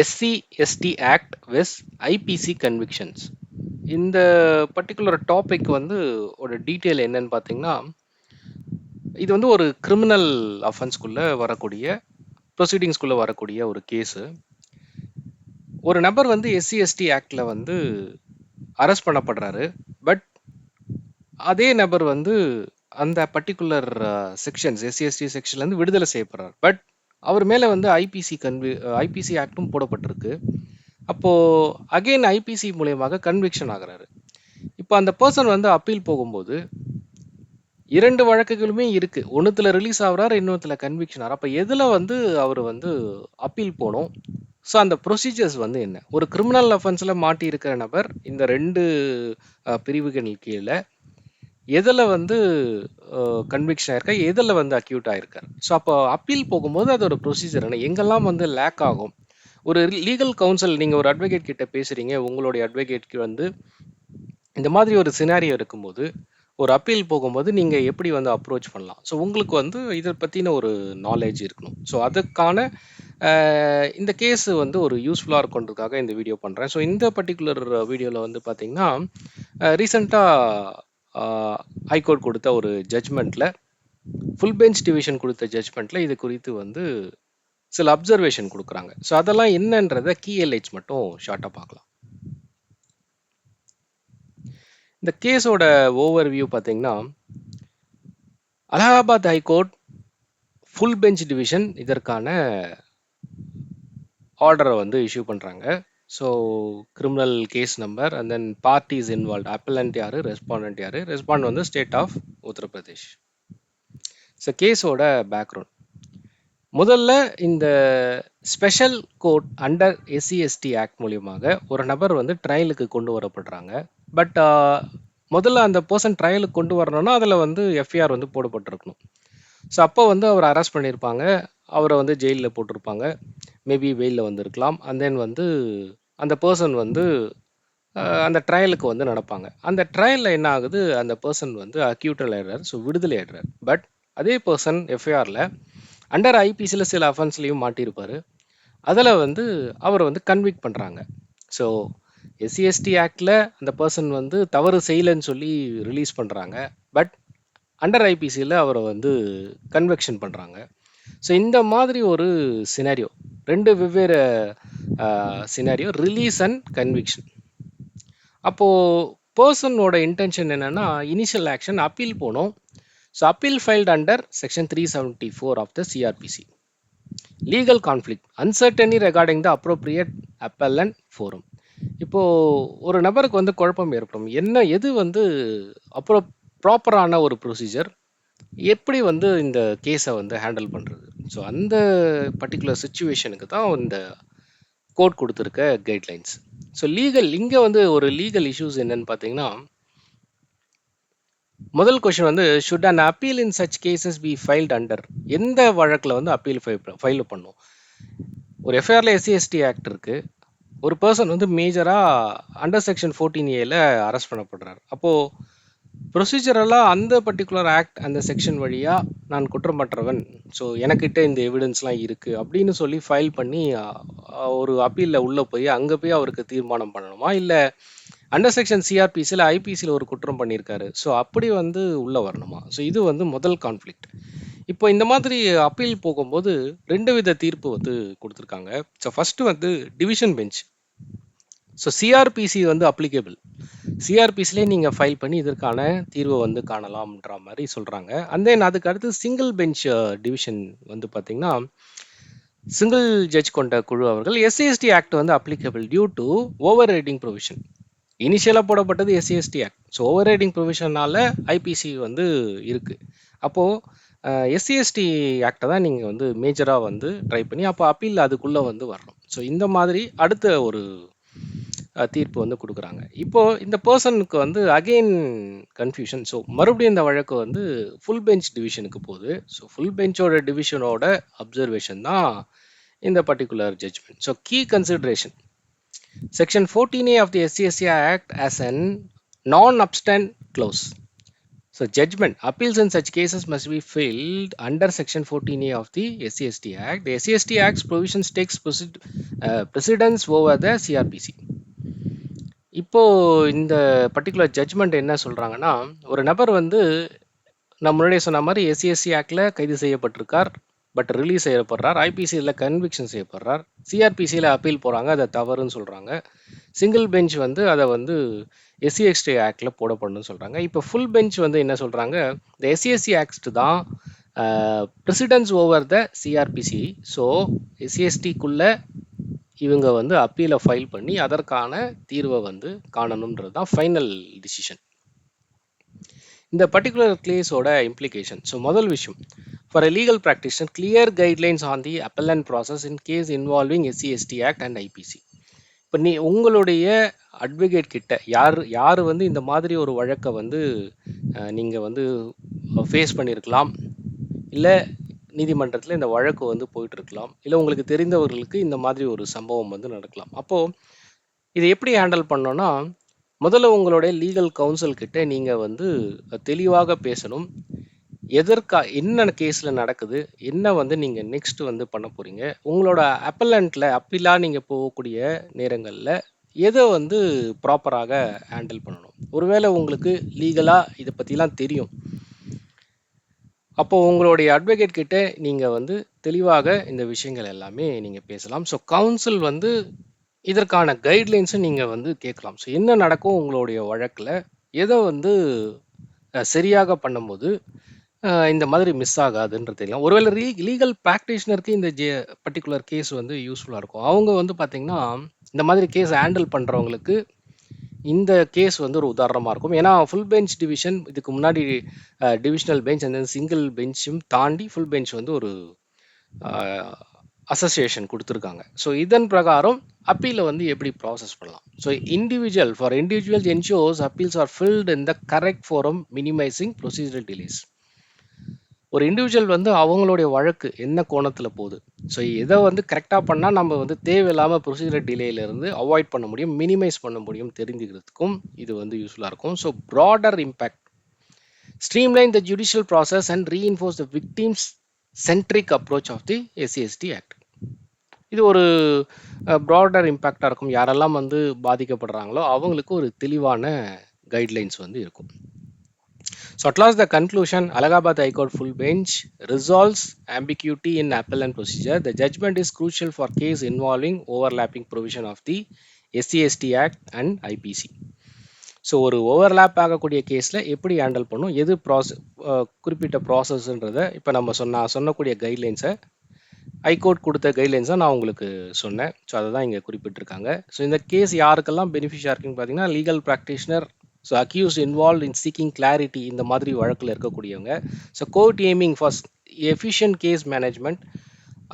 SC ST act vis IPC convictions இந்த particular topic வந்து ஒரு டீட்டெயில் என்னன்னு பார்த்தீங்கன்னா இது வந்து ஒரு கிரிமினல் அஃபென்ஸ்குள்ளே வரக்கூடிய ப்ரொசீடிங்ஸ்குள்ளே வரக்கூடிய ஒரு கேஸு ஒரு நபர் வந்து எஸ்சி எஸ்டி ஆக்டில் வந்து அரெஸ்ட் பண்ணப்படுறாரு. பட் அதே நபர் வந்து அந்த பர்டிகுலர் செக்ஷன்ஸ் எஸ்சி எஸ்டி செக்ஷன்லேருந்து விடுதலை செய்யப்படுறார். பட் அவர் மேலே வந்து ஐபிசி கன்வி ஐபிசி ஆக்டும் போடப்பட்டிருக்கு. அப்போது அகெயின் ஐபிசி மூலயமாக கன்விக்ஷன் ஆகுறாரு. இப்போ அந்த பர்சன் வந்து அப்பீல் போகும்போது இரண்டு வழக்குகளுமே இருக்கு. ஒன்றுத்துல ரிலீஸ் ஆகுறாரு இன்னொருத்துல கன்விக்ஷன் ஆகிறார். அப்போ எதில் வந்து அவர் வந்து அப்பீல் போகணும் ஸோ அந்த ப்ரொசீஜர்ஸ் வந்து என்ன? ஒரு கிரிமினல் அஃபென்ஸில் மாட்டி இருக்கிற நபர் இந்த ரெண்டு பிரிவுகள் கீழே எதில் வந்து கன்விக்ஷன் ஆயிருக்கா? எதில் வந்து அக்யூட் ஆயிருக்கார் ஸோ அப்போ அப்பீல் போகும்போது அதோட ப்ரொசீஜர் என்ன? எங்கெல்லாம் வந்து லேக் ஆகும்? ஒரு லீகல் கவுன்சில் நீங்கள் ஒரு அட்வொகேட் கிட்ட பேசுகிறீங்க உங்களுடைய அட்வொகேட்க்கு வந்து இந்த மாதிரி ஒரு சினாரியோ இருக்கும்போது ஒரு அப்பீல் போகும்போது நீங்கள் எப்படி வந்து அப்ரோச் பண்ணலாம்? ஸோ உங்களுக்கு வந்து இதை பற்றின ஒரு நாலேஜ் இருக்கணும். ஸோ அதுக்கான இந்த கேஸ் வந்து ஒரு யூஸ்ஃபுல்லாக இருக்குன்றதுக்காக இந்த வீடியோ பண்ணுறேன் ஸோ இந்த பர்டிகுலர் வீடியோவில் வந்து பார்த்தீங்கன்னா ரீசெண்டாக ஹைகோர்ட் கொடுத்த ஒரு ஜட்ஜ்மெண்ட்டில் ஃபுல் பெஞ்ச் டிவிஷன் கொடுத்த ஜட்ஜ்மெண்ட்டில் இது குறித்து வந்து சில அப்சர்வேஷன் கொடுக்குறாங்க. ஸோ அதெல்லாம் என்னன்றத கிஎல்ஹெச் மட்டும் ஷார்ட்டாக பார்க்கலாம். இந்த கேஸோட ஓவர் வியூ பார்த்தீங்கன்னா Allahabad high court full bench division இதற்கான ஆர்டரை வந்து இஷ்யூ பண்ணுறாங்க so criminal case number and then parties involve appellant யார்? ரெஸ்பாண்டன்ட் யார்? ரெஸ்பாண்ட் வந்து ஸ்டேட் ஆஃப் உத்தரப்பிரதேஷ் ஸோ கேஸோட பேக்ரவுண்ட் முதல்ல இந்த special court under SC ST act மூலியமாக ஒரு நபர் வந்து ட்ரையலுக்கு கொண்டு வரப்படுறாங்க. பட் முதல்ல அந்த பர்சன் ட்ரையலுக்கு கொண்டு வரணும்னா அதில் வந்து எஃப்ஐஆர் வந்து போடப்பட்டிருக்கணும். ஸோ அப்போ வந்து அவர் அரெஸ்ட் பண்ணியிருப்பாங்க அவரை வந்து ஜெயிலில் போட்டிருப்பாங்க. மேபி வெயிலில் வந்திருக்கலாம். அண்ட் தென் வந்து அந்த பர்சன் வந்து அந்த ட்ரையலுக்கு வந்து நடப்பாங்க. அந்த ட்ரையலில் என்ன ஆகுது? அந்த பர்சன் வந்து அக்யூட்டல் ஆயிடுறாரு ஸோ விடுதலை ஆயிடுறாரு. பட் அதே பர்சன் எஃப்ஐஆரில் அண்டர் ஐபிசியில் சில அஃபென்ஸ்லையும் மாட்டியிருப்பார். அதில் வந்து அவரை வந்து கன்விக்ட் பண்ணுறாங்க ஸோ எஸ்சிஎஸ்டி ஆக்டில் அந்த பர்சன் வந்து தவறு செய்யலைன்னு சொல்லி ரிலீஸ் பண்ணுறாங்க பட் அண்டர் ஐபிசியில் அவரை வந்து கன்வெக்ஷன் பண்ணுறாங்க ஸோ இந்த மாதிரி ஒரு சினாரியோ ரெண்டு வெவ்வேறு சினாரியோ ரிலீஸ் அண்ட் கன்விக்ஷன் அப்போது பர்சனோட இன்டென்ஷன் என்னென்னா இனிஷியல் ஆக்ஷன் அப்பீல் போனோம். So appeal filed under section three seventy four of the CrPC legal conflict uncertainty regarding the appropriate appellate forum இப்போது ஒரு நபருக்கு வந்து குழப்பம் ஏற்படும். என்ன எது வந்து அப்புறம் ப்ராப்பரான ஒரு ப்ரொசீஜர் எப்படி வந்து இந்த கேஸை வந்து ஹேண்டில் பண்ணுறது ஸோ அந்த பர்டிகுலர் சுச்சுவேஷனுக்கு தான் இந்த கோட் கொடுத்துருக்க கைட்லைன்ஸ் ஸோ லீகல் இங்கே வந்து ஒரு லீகல் இஷ்யூஸ் என்னன்னு பார்த்தீங்கன்னா முதல் கொஷின் வந்து should an appeal in such cases be filed under எந்த வழக்கில் வந்து அப்பீல் ஃபைல் பண்ணும்? ஒரு எஃப்ஐஆரில் எஸ்சிஎஸ்டி ஆக்ட் இருக்குது ஒரு பர்சன் வந்து மேஜராக அண்டர் செக்ஷன் ஃபோர்டீன் ஏல அரெஸ்ட் பண்ணப்படுறாரு. அப்போது ப்ரொசீஜரெல்லாம் அந்த பர்டிகுலர் ஆக்ட் அந்த செக்ஷன் வழியாக நான் குற்றமற்றவன் ஸோ எனக்கிட்ட இந்த எவிடன்ஸ்லாம் இருக்குது அப்படின்னு சொல்லி ஃபைல் பண்ணி ஒரு அப்பீலில் உள்ளே போய் அங்கே போய் அவருக்கு தீர்மானம் பண்ணணுமா? இல்லை அண்டர் செக்ஷன் சிஆர்பிசியில் ஐபிசியில் ஒரு குற்றம் பண்ணியிருக்காரு. ஸோ அப்படி வந்து உள்ளே வரணுமா? ஸோ இது வந்து முதல் கான்ஃப்ளிக்ட் இப்போ இந்த மாதிரி அப்பீல் போகும்போது ரெண்டு வித தீர்ப்பு வந்து கொடுத்துருக்காங்க. ஸோ ஃபஸ்ட்டு வந்து டிவிஷன் பெஞ்ச் ஸோ சிஆர்பிசி வந்து அப்ளிகேபிள் சிஆர்பிஸ்லேயே நீங்கள் ஃபைல் பண்ணி இதற்கான தீர்வை வந்து காணலாம்ன்ற மாதிரி சொல்கிறாங்க அண்ட் தென் அதுக்கு அடுத்து சிங்கிள் பெஞ்ச் டிவிஷன் வந்து பார்த்தீங்கன்னா சிங்கிள் ஜட்ஜ் கொண்ட குழு அவர்கள் எஸ்சிஎஸ்டி ஆக்ட் வந்து applicable due to overriding provision இனிஷியலாக போடப்பட்டது SC ST act so overriding ப்ரொவிஷனால் ஐபிசி வந்து இருக்குது அப்போது எஸ்சிஎஸ்டி uh, ஆக்டை தான் நீங்கள் வந்து மேஜராக வந்து ட்ரை பண்ணி அப்போ அப்பீல் அதுக்குள்ளே வந்து வரணும். ஸோ இந்த மாதிரி அடுத்த ஒரு தீர்ப்பு வந்து கொடுக்குறாங்க இப்போது இந்த பர்சனுக்கு வந்து அகெயின் கன்ஃபியூஷன் ஸோ மறுபடியும் இந்த வழக்கு வந்து ஃபுல் பெஞ்ச் டிவிஷனுக்கு போகுது ஸோ ஃபுல் பெஞ்சோட டிவிஷனோட அப்சர்வேஷன் தான் இந்த particular judgment so key consideration section fourteen A of the SCSC act as an non obstante clause so judgment appeals in such cases must be filed under section fourteen A of the SCST act SCST act provisions takes precedence over the CrPC இப்போ இந்த particular judgement என்ன சொல்றாங்கன்னா ஒரு நபர் வந்து நான் முன்னாடியே சொன்ன மாதிரி எஸ்சிஎஸ்சி ஆக்டில் கைது செய்யப்பட்டிருக்கார் பட் ரிலீஸ் செய்யப்படுறார் ஐபிசியில் கன்விக்ஷன் செய்யப்படுறார் சிஆர்பிசியில் அப்பீல் போகிறாங்க அதை தவறுன்னு சொல்கிறாங்க சிங்கிள் பெஞ்ச் வந்து அதை வந்து எஸ்சிஎஸ்டி ஆக்டில் போடப்படணும்னு சொல்கிறாங்க இப்போ ஃபுல் பெஞ்ச் வந்து என்ன சொல்கிறாங்க இந்த எஸ்சிஎஸ்சி ஆக்ட் தான் precedence over the CrPC so எஸ்சிஎஸ்டிக்குள்ளே இவங்க வந்து அப்பீலை ஃபைல் பண்ணி அதற்கான தீர்வை வந்து காணணுன்றது தான் ஃபைனல் டிசிஷன் இந்த பர்டிகுலர் கிளேஸோட இம்ப்ளிகேஷன் ஸோ முதல் விஷயம் for a legal practitioner clear guidelines on the appellant process in case involving SCST act and IPC இப்போ நீ உங்களுடைய அட்வொகேட் கிட்ட யார் யார் வந்து இந்த மாதிரி ஒரு வழக்கை வந்து நீங்கள் வந்து ஃபேஸ் பண்ணியிருக்கலாம் இல்லை நீதிமன்றத்தில் இந்த வழக்கு வந்து போயிட்டு இருக்கலாம் இல்லை உங்களுக்கு தெரிந்தவர்களுக்கு இந்த மாதிரி ஒரு சம்பவம் வந்து நடக்கலாம். அப்போது இதை எப்படி ஹேண்டில் பண்ணோன்னா முதல்ல உங்களுடைய லீகல் கவுன்சில் கிட்ட நீங்கள் வந்து தெளிவாக பேசணும். எதற்கா என்ன கேஸில் நடக்குது என்ன வந்து நீங்கள் நெக்ஸ்ட் வந்து பண்ண போகிறீங்க உங்களோட அப்பலண்ட்டில் அப்பிலாக நீங்கள் போகக்கூடிய நேரங்களில் எதை வந்து ப்ராப்பராக ஹேண்டில் பண்ணணும்? ஒருவேளை உங்களுக்கு லீகலாக இதை பற்றிலாம் தெரியும். அப்போ உங்களுடைய அட்வொகேட் கிட்ட நீங்கள் வந்து தெளிவாக இந்த விஷயங்கள் எல்லாமே நீங்கள் பேசலாம். ஸோ கவுன்சில் வந்து இதற்கான கைட்லைன்ஸும் நீங்கள் வந்து கேட்கலாம். ஸோ என்ன நடக்கும் உங்களுடைய வழக்கில்? எதை வந்து சரியாக பண்ணும்போது இந்த மாதிரி மிஸ் ஆகாதுன்றது தெரியும் ஒருவேளை ரீ லீகல் ப்ராக்டிஷனருக்கு இந்த ஜே பர்டிகுலர் கேஸ் வந்து யூஸ்ஃபுல்லாக இருக்கும். அவங்க வந்து பார்த்திங்கன்னா இந்த மாதிரி கேஸ் ஹேண்டில் பண்ணுறவங்களுக்கு இந்த கேஸ் வந்து ஒரு உதாரணமாக இருக்கும். ஏன்னா ஃபுல் பெஞ்ச் டிவிஷன் இதுக்கு முன்னாடி டிவிஷனல் பெஞ்ச் அந்த சிங்கிள் பெஞ்சும் தாண்டி ஃபுல் பெஞ்ச் வந்து ஒரு அசோசியேஷன் கொடுத்துருக்காங்க. ஸோ இதன் பிரகாரம் அப்பீலை வந்து எப்படி ப்ராசஸ் பண்ணலாம்? So individual for individual NGOs appeals are filed in the correct forum minimising procedural delays ஒரு இண்டிவிஜுவல் வந்து அவங்களுடைய வழக்கு என்ன கோணத்தில் போகுது? ஸோ இதை வந்து கரெக்டாக பண்ணால் நம்ம வந்து தேவையில்லாமல் ப்ரொசீஜர் டிலேயிலேருந்து அவாய்ட் பண்ண முடியும் மினிமைஸ் பண்ண முடியும் தெரிஞ்சுக்கிறதுக்கும் இது வந்து யூஸ்ஃபுல்லாக இருக்கும். So broader impact streamline the judicial process and reinforce the victims centric approach of the SCST act இது ஒரு ப்ராடர் இம்பேக்டாக இருக்கும். யாரெல்லாம் வந்து பாதிக்கப்படுறாங்களோ அவங்களுக்கு ஒரு தெளிவான கைட்லைன்ஸ் வந்து இருக்கும். So at last the conclusion Allahabad High Court full bench resolves ambiguity in appellant procedure. The judgment is crucial for case involving overlapping provision of the SCST Act and IPC. So ஒரு overlap ஆகக்கூடிய கேஸில் எப்படி handle பண்ணும் எது ப்ராச குறிப்பிட்ட ப்ராசஸ்ன்றதை இப்போ நம்ம சொன்ன சொன்னக்கூடிய கைட்லைன்ஸை ஹைகோர்ட் கொடுத்த கைட்லைன்ஸை நான் உங்களுக்கு சொன்னேன் ஸோ அதை தான் இங்கே குறிப்பிட்டிருக்காங்க ஸோ இந்த கேஸ் யாருக்கெல்லாம் பெனிஃபிஷியாக இருக்குன்னு பார்த்தீங்கன்னா legal practitioner so accuse involve in seeking clarity இந்த மாதிரி வழக்கில் இருக்கக்கூடியவங்க. So court aiming first efficient case management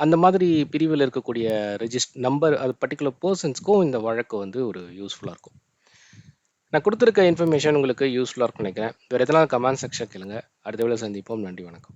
அந்த மாதிரி பிரிவில் இருக்கக்கூடிய ரெஜிஸ்ட் நம்பர் அது பர்டிகுலர் பர்சன்ஸ்க்கும் இந்த வழக்கு வந்து ஒரு யூஸ்ஃபுல்லாக இருக்கும். நான் கொடுத்துருக்க இன்ஃபர்மேஷன் உங்களுக்கு யூஸ்ஃபுல்லாக இருக்கும்னு நினைக்கிறேன். வேறு எதனா கமெண்ட் செக்ஷன் கேளுங்க. அடுத்த வேலை சந்திப்போம். நன்றி வணக்கம்.